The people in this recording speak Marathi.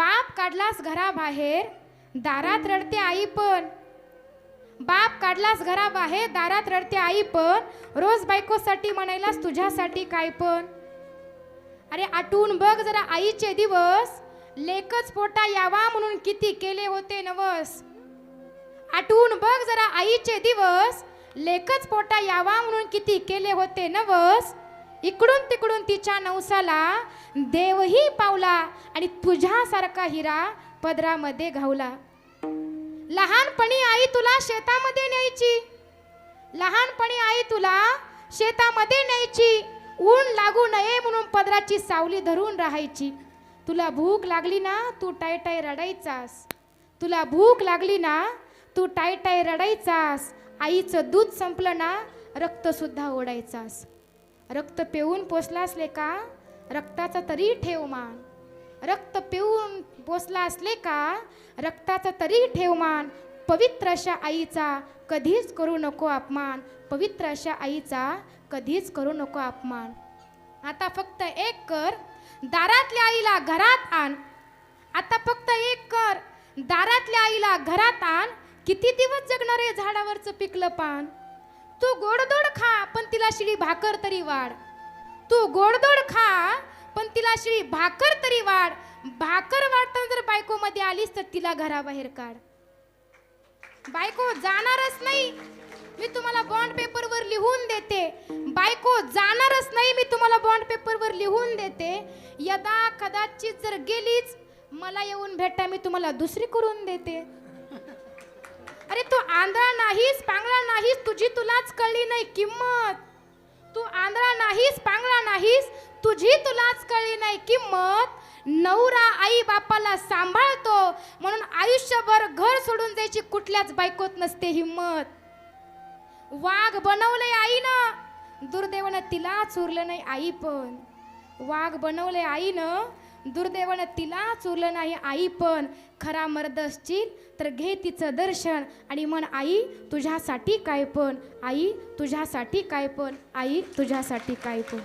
बाप काढलास घराबाहेर दारात रडते आई पण. बाप काढलास घराबाहेर दारात रडते आई पण. रोज बायकोसाठी म्हणायलास तुझ्यासाठी काय पण? अरे आठवून बघ जरा आईचे दिवस. लेकच पोटा यावा म्हणून किती केले होते नवस. आठवून बघ जरा आईचे दिवस. लेकच पोटा यावा म्हणून किती केले होते नवस. इकडून तिकडून तिच्या नवसाला देवही पावला आणि तुझ्यासारखा हिरा पदरामध्ये घावला. लहानपणी आई तुला शेतामध्ये न्यायची. लहानपणी आई तुला शेतामध्ये न्यायची. ऊन लागू नये म्हणून पदराची सावली धरून राहायची. तुला भूक लागली ना तू टाय टाय रडायचास. तुला भूक लागली ना तू टाय टाय रडायचास. आईचं दूध संपलं ना रक्तसुद्धा ओढायचास. रक्त पिऊन पोसला असले का? रक्ताचा तरी ठेव मान. रक्त पिऊन पोसला असले का? रक्ताचा तरी ठेव मान. पवित्र अशा आईचा कधीच करू नको अपमान. पवित्र अशा आईचा कधीच करू नको अपमान. आता फक्त एक कर. दारातल्या आईला घरात आण. आता फक्त एक कर. दारातल्या आईला घरात आण. किती दिवस जगणार आहे झाडावरचं पिकलं पान? तू गोड तिला शिळी भाकर तरी वाढ. तू गोडदोड खा पण तिला शिळी भाकर तरी वाढ. भाकर वाढताना जर बायको मध्ये आलीस तर तिला घराबाहेर काढ. बायको जाणारच नाही. मी तुम्हाला बॉन्ड पेपरवर लिहून देते. बायको जाणारच नाही मी तुम्हाला बॉन्ड पेपरवर लिहून देते. यदा कदाचित जर गेलीच मला येऊन भेटा मी तुम्हाला दुसरी करून देते. अरे तू आंधळा नाहीस पांगळा नाहीस तुझी तुलाच कळली नाही किंमत. तू आंधळा नाहीस पांगळा नाहीस. तुझी तुलाच कळली नाही किंमत. नवरा आई बापाला सांभाळतो. म्हणून आयुष्यभर घर सोडून जायची कुठल्याच बायकोत नसते हिंमत. वाघ बनवलंय आईनं. दुर्दैवानं तिला चुरलं नाही आई पण. वाघ बनवलंय आईनं. दुर्दैवानं तिला चुरलं नाही. आई पण खरा मर्द असशील तर घे तिचं दर्शन. आणि म्हण आई तुझ्यासाठी काय पण. आई तुझ्यासाठी काय पण. आई तुझ्यासाठी काय पण.